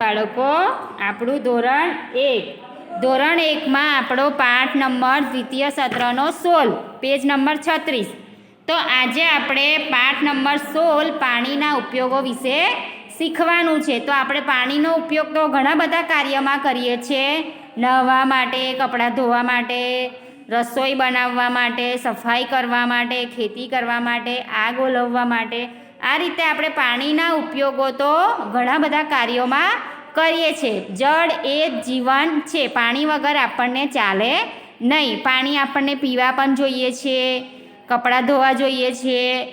બાળકો, આપણું ધોરણ એક. ધોરણ એકમાં આપણો પાઠ નંબર દ્વિતીય સત્રનો સોળ પેજ નંબર છત્રીસ. તો આજે આપણે પાઠ નંબર સોળ પાણીના ઉપયોગો વિશે શીખવાનું છે. તો આપણે પાણીનો ઉપયોગ તો ઘણા બધા કાર્યમાં કરીએ છીએ. નહવા માટે, કપડાં ધોવા માટે, રસોઈ બનાવવા માટે, સફાઈ કરવા માટે, ખેતી કરવા માટે, આગ ઓલવવા માટે આ રીતે આપણે પાણીના ઉપયોગો તો ઘણા બધા કાર્યોમાં કરીએ છીએ. જળ એ જીવન છે. પાણી વગર આપણને ચાલે નહીં. પાણી આપણને પીવા પણ જોઈએ છીએ, કપડાં ધોવા જોઈએ છીએ.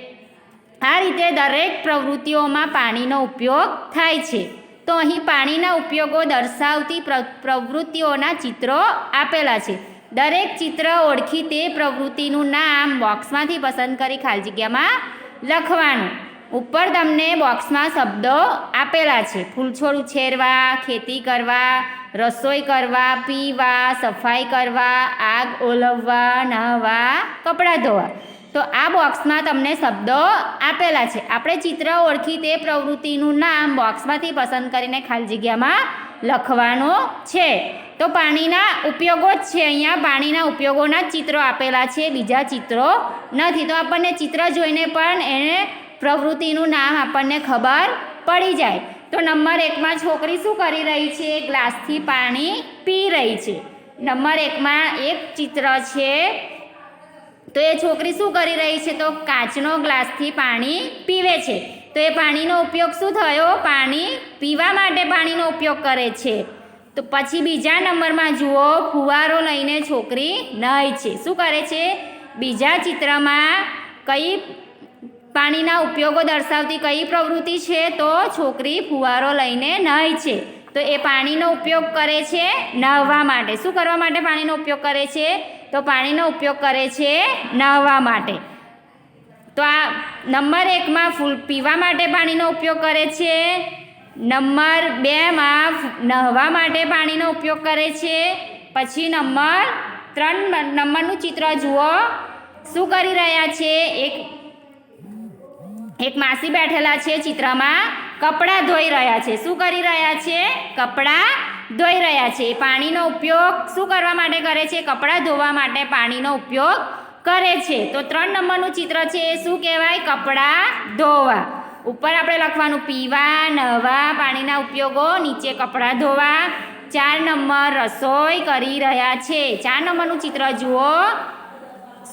આ રીતે દરેક પ્રવૃત્તિઓમાં પાણીનો ઉપયોગ થાય છે. તો અહીં પાણીના ઉપયોગો દર્શાવતી પ્ર, પ્રવૃત્તિઓના ચિત્રો આપેલા છે. દરેક ચિત્ર ઓળખી તે પ્રવૃત્તિનું નામ બોક્સમાંથી પસંદ કરી ખાલી જગ્યામાં લખવાનું. ઉપર તમને બોક્સમાં શબ્દો આપેલા છે. ફૂલછોડ ઉછેરવા, ખેતી કરવા, રસોઈ કરવા, પીવા, સફાઈ કરવા, આગ ઓલવવા, નહાવા, કપડાં ધોવા. તો આ બોક્સમાં તમને શબ્દો આપેલા છે. આપણે ચિત્ર ઓળખી તે પ્રવૃત્તિનું નામ બોક્સમાંથી પસંદ કરીને ખાલી જગ્યામાં લખવાનું છે. તો પાણીના ઉપયોગો જ છે. અહીંયા પાણીના ઉપયોગોના ચિત્રો આપેલા છે. બીજા ચિત્રો નથી. તો આપણને ચિત્ર જોઈને પણ એને પ્રવૃત્તિનું નામ આપણને ખબર પડી જાય. તો નંબર એકમાં છોકરી શું કરી રહી છે? ગ્લાસથી પાણી પી રહી છે. નંબર એકમાં એક ચિત્ર છે. તો એ છોકરી શું કરી રહી છે? તો કાચનો ગ્લાસથી પાણી પીવે છે. તો એ પાણીનો ઉપયોગ શું થયો? પાણી પીવા માટે પાણીનો ઉપયોગ કરે છે. તો પછી બીજા નંબરમાં જુઓ, ફુવારો લઈને છોકરી નહાય છે. શું કરે છે? બીજા ચિત્રમાં કઈ પાણીના ઉપયોગો દર્શાવતી કઈ પ્રવૃત્તિ છે? તો છોકરી ફુવારો લઈને નહાય છે. તો એ પાણીનો ઉપયોગ કરે છે નહાવા માટે. શું કરવા માટે પાણીનો ઉપયોગ કરે છે? તો પાણીનો ઉપયોગ કરે છે નહાવા માટે. તો આ નંબર એકમાં ફૂલ પીવા માટે પાણીનો ઉપયોગ કરે છે. નંબર બેમાં નહાવા માટે પાણીનો ઉપયોગ કરે છે. પછી નંબર ત્રણ નંબરનું ચિત્ર જુઓ. શું કરી રહ્યા છે? એક એક માસી બેઠેલા છે ચિત્રમાં, કપડાં ધોઈ રહ્યા છે. શું કરી રહ્યા છે? કપડાં ધોઈ રહ્યા છે. પાણીનો ઉપયોગ શું કરવા માટે કરે છે? કપડાં ધોવા માટે પાણીનો ઉપયોગ કરે છે. તો ત્રણ નંબરનું ચિત્ર છે એ શું કહેવાય? કપડાં ધોવા. ઉપર આપણે લખવાનું, પીવા નવા પાણીના ઉપયોગો, નીચે કપડાં ધોવા. ચાર નંબર, રસોઈ કરી રહ્યા છે. ચાર નંબરનું ચિત્ર જુઓ.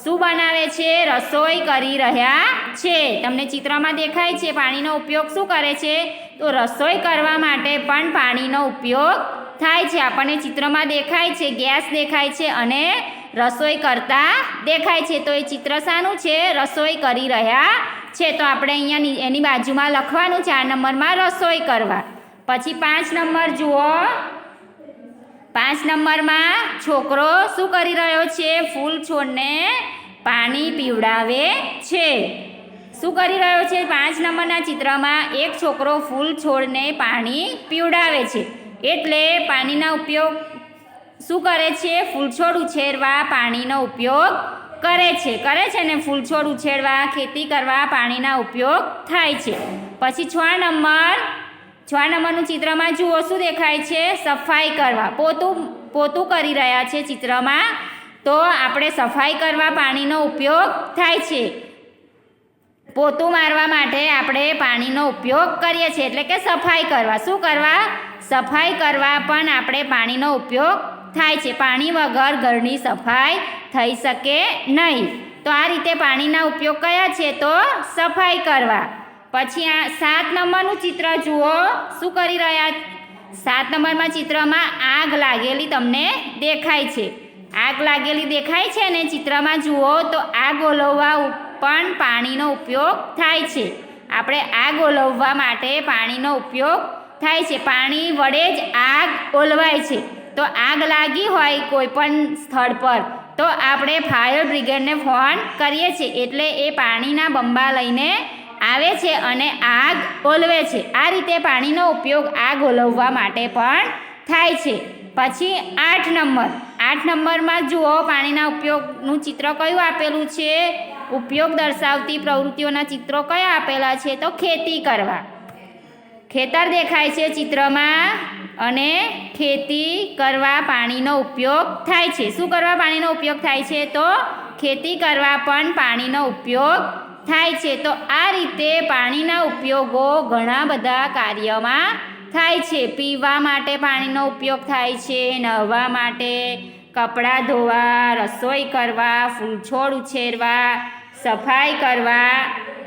શું બનાવે છે? રસોઈ કરી રહ્યા છે. તમને ચિત્રમાં દેખાય છે પાણીનો ઉપયોગ શું કરે છે? તો રસોઈ કરવા માટે પણ પાણીનો ઉપયોગ થાય છે. આપણને ચિત્રમાં દેખાય છે, ગેસ દેખાય છે અને રસોઈ કરતા દેખાય છે. તો એ ચિત્ર શાનું છે? રસોઈ કરી રહ્યા છે. તો આપણે અહીંયા એની બાજુમાં લખવાનું ચાર નંબરમાં રસોઈ કરવા. પછી પાંચ નંબર જુઓ. પાંચ નંબરમાં છોકરો શું કરી રહ્યો છે? ફૂલ છોડને પાણી પીવડાવે છે. શું કરી રહ્યો છે? પાંચ નંબરના ચિત્રમાં એક છોકરો ફૂલ છોડને પાણી પીવડાવે છે. એટલે પાણીના ઉપયોગ શું કરે છે? ફૂલછોડ ઉછેરવા પાણીનો ઉપયોગ કરે છે. કરે છે ને ફૂલછોડ ઉછેરવા, ખેતી કરવા પાણીના ઉપયોગ થાય છે. પછી છ નંબર છ નંબરનું ચિત્રમાં જુઓ, શું દેખાય છે? સફાઈ કરવા. પોતું પોતું કરી રહ્યા છે ચિત્રમાં. તો આપણે સફાઈ કરવા પાણીનો ઉપયોગ થાય છે. પોતું મારવા માટે આપણે પાણીનો ઉપયોગ કરીએ છીએ. એટલે કે સફાઈ કરવા. શું કરવા? સફાઈ કરવા પણ આપણે પાણીનો ઉપયોગ થાય છે. પાણી વગર ઘરની સફાઈ થઈ શકે નહીં. તો આ રીતે પાણીના ઉપયોગ કયા છે? તો સફાઈ કરવા. પછી આ સાત નંબરનું ચિત્ર જુઓ. શું કરી રહ્યા સાત નંબરમાં ચિત્રમાં આગ લાગેલી તમને દેખાય છે. આગ લાગેલી દેખાય છે ને ચિત્રમાં જુઓ તો આગ ઓલવવા પણ પાણીનો ઉપયોગ થાય છે. આપણે આગ ઓલવવા માટે પાણીનો ઉપયોગ થાય છે. પાણી વડે જ આગ ઓલવાય છે. તો આગ લાગી હોય કોઈ પણ સ્થળ પર, તો આપણે ફાયર બ્રિગેડને ફોન કરીએ છીએ. એટલે એ પાણીના બંબા લઈને આવે છે અને આગ ઓલવે છે. આ રીતે પાણીનો ઉપયોગ આગ ઓલવવા માટે પણ થાય છે. પછી આઠ નંબર. આઠ નંબરમાં જુઓ, પાણીના ઉપયોગનું ચિત્ર કયું આપેલું છે? ઉપયોગ દર્શાવતી પ્રવૃત્તિઓના ચિત્રો કયા આપેલા છે? તો ખેતી કરવા. ખેતર દેખાય છે ચિત્રમાં અને ખેતી કરવા પાણીનો ઉપયોગ થાય છે. શું કરવા પાણીનો ઉપયોગ થાય છે? તો ખેતી કરવા પણ પાણીનો ઉપયોગ થાય છે. તો આ રીતે પાણીના ઉપયોગો ઘણા બધા કાર્યમાં થાય છે. પીવા માટે પાણીનો ઉપયોગ થાય છે. નહવા માટે કપડાં ધોવા, રસોઈ કરવા, ફૂલછોડ ઉછેરવા, સફાઈ કરવા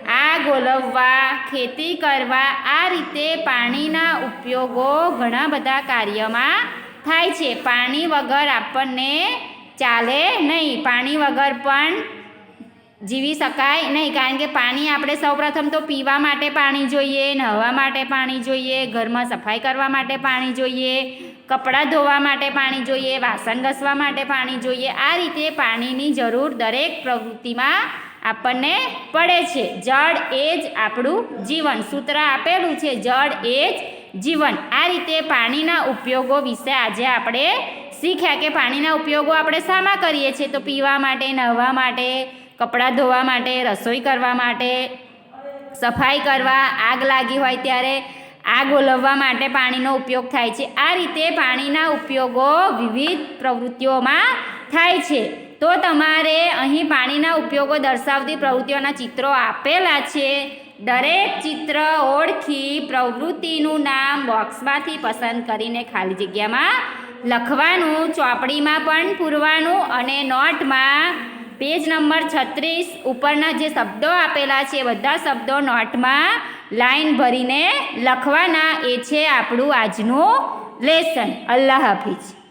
આ ગોલવવા ખેતી કરવા, આ રીતે પાણીના ઉપયોગો ઘણા બધા કાર્યમાં થાય છે. પાણી વગર આપણને ચાલે નહીં. પાણી વગર પણ જીવી શકાય નહીં, કારણ કે પાણી આપણે સૌપ્રથમ તો પીવા માટે પાણી જોઈએ, નહવા માટે પાણી જોઈએ, ઘરમાં સફાઈ કરવા માટે પાણી જોઈએ, કપડાં ધોવા માટે પાણી જોઈએ, વાસણ ઘસવા માટે પાણી જોઈએ. આ રીતે પાણીની જરૂર દરેક પ્રવૃત્તિમાં આપણને પડે છે. જળ એ જ આપણું જીવન. સૂત્ર આપેલું છે, જળ એ જ જીવન. આ રીતે પાણીના ઉપયોગો વિશે આજે આપણે શીખ્યા કે પાણીના ઉપયોગો આપણે શામાં કરીએ છીએ. તો પીવા માટે, નહવા માટે કપડાં ધોવા માટે, રસોઈ કરવા માટે, સફાઈ કરવા આગ લાગી હોય ત્યારે આગ ઓલવવા માટે પાણીનો ઉપયોગ થાય છે. આ રીતે પાણીના ઉપયોગો વિવિધ પ્રવૃત્તિઓમાં થાય છે. તો તમારે અહીં પાણીના ઉપયોગો દર્શાવતી પ્રવૃત્તિઓના ચિત્રો આપેલા છે. દરેક ચિત્ર ઓળખી પ્રવૃત્તિનું નામ બોક્સમાંથી પસંદ કરીને ખાલી જગ્યામાં લખવાનું, ચોપડીમાં પણ પૂરવાનું અને નોટમાં પેજ નંબર છત્રીસ ઉપરના જે શબ્દો આપેલા છે બધા શબ્દો નોટમાં લાઈન ભરીને લખવાના. એ છે આપણું આજનું લેસન. અલ્લાહ હાફિઝ.